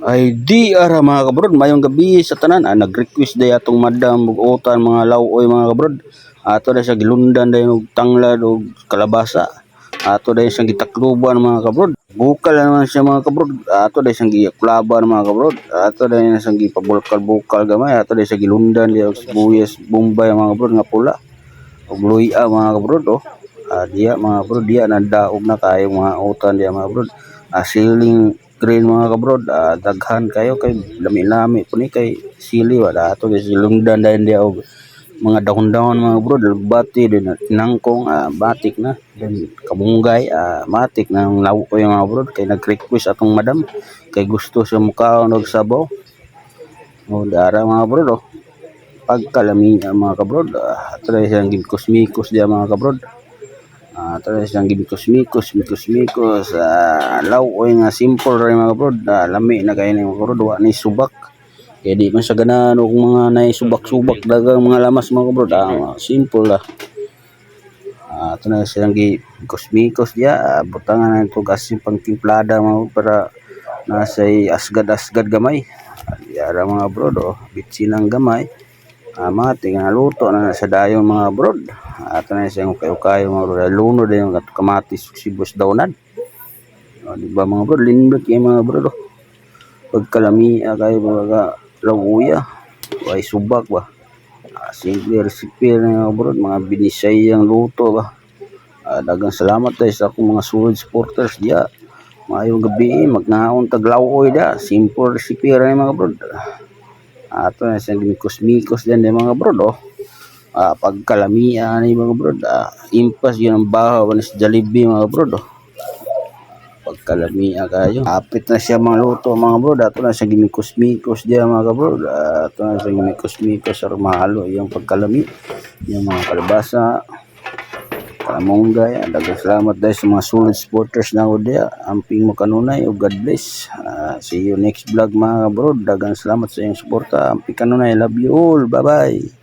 Ay di ara mga kabrod, mayong gabi sa tanan. Ah, nag-request day atong madam ug utan mga lawoy mga kabrod. Ato na siya gilundan day og tanglad og kalabasa. Ato day siyang gitakluban mga kabrod. Bukal na naman siya mga kabrod. Ato day siyang giyaklaban mga kabrod. Ato day na siyang gipabulkal-bukal gamay. Ato day siya gilundan day og sibuyas, bombay mga kabrod nga pula. Og luya mga kabrod oh. Ah, diya mga kabrod, diya na daog na kayo mga utan diya mga kabrod. Ah, siling green mga kabrod, ah, daghan kayo kay lami-lami po ni kay sili wala ato kay silungdan dahil diya og mga dahon-dahon mga kabrod, bati din tinangkong ah, batik na then kamunggay ah, matik na ang lawo ko yung mga kabrod kay nag-request atong madam kay gusto siya mukaon og sabaw. O dara mga kabrod oh. Pagkalami mga kabrod, ato na siyang gimikos-mikos diya mga kabrod. Ah, terus yang gimikos mikos mikos mikos ah, law oy nga simple ra mga kabrod ah, lami na kay ni mga kabrod wa ni subak. Kaya di man sa ganan og mga nay subak-subak dagang mga lamas mga kabrod ah, simple lah ah, ito na silang gimikos mikos diya ah, butangan na ito gasin pang timplada mga para nasay asgad-asgad gamay. Ah, diara mga kabrod oh, bitsilang gamay Amati nga luto na sa dayon mga brod. Ato na siyang kayo-kayo mga brod. Luno din yung kamatis sibus daunan. O, di ba mga brod? Lindot yung mga brod. Oh. Pagkalami kayo mga lawuya. Ay subak ba. Ah, simple recipe na mga brod. Mga binisay ang luto ba. Ah, dagang salamat tayo sa akong mga solid supporters diya. Mayong gabi, magnaon taglawoy da. Simple recipe yung mga brod. Ato na siyang gimikos-mikos din yung mga brod oh. Ah, pagkalamian ni mga brod, ah, impas yun ang bahaw sa Jollibee mga brod oh. Pagkalamian kayo. Apit na siya mga luto mga brod. Ato na siya gimikos-mikos diyan mga brod. Ah, ato na siya gimikos-mikos sa mahalo yung pagkalami. Yung mga kalabasa. Kamunggay, dagang salamat dahil sa mga solid supporters na ako diya. Amping mo kanunay o God bless. Ah, see you next vlog mga bro. Dagang salamat sa iyong suporta. Amping kanunay. Love you all. Bye-bye.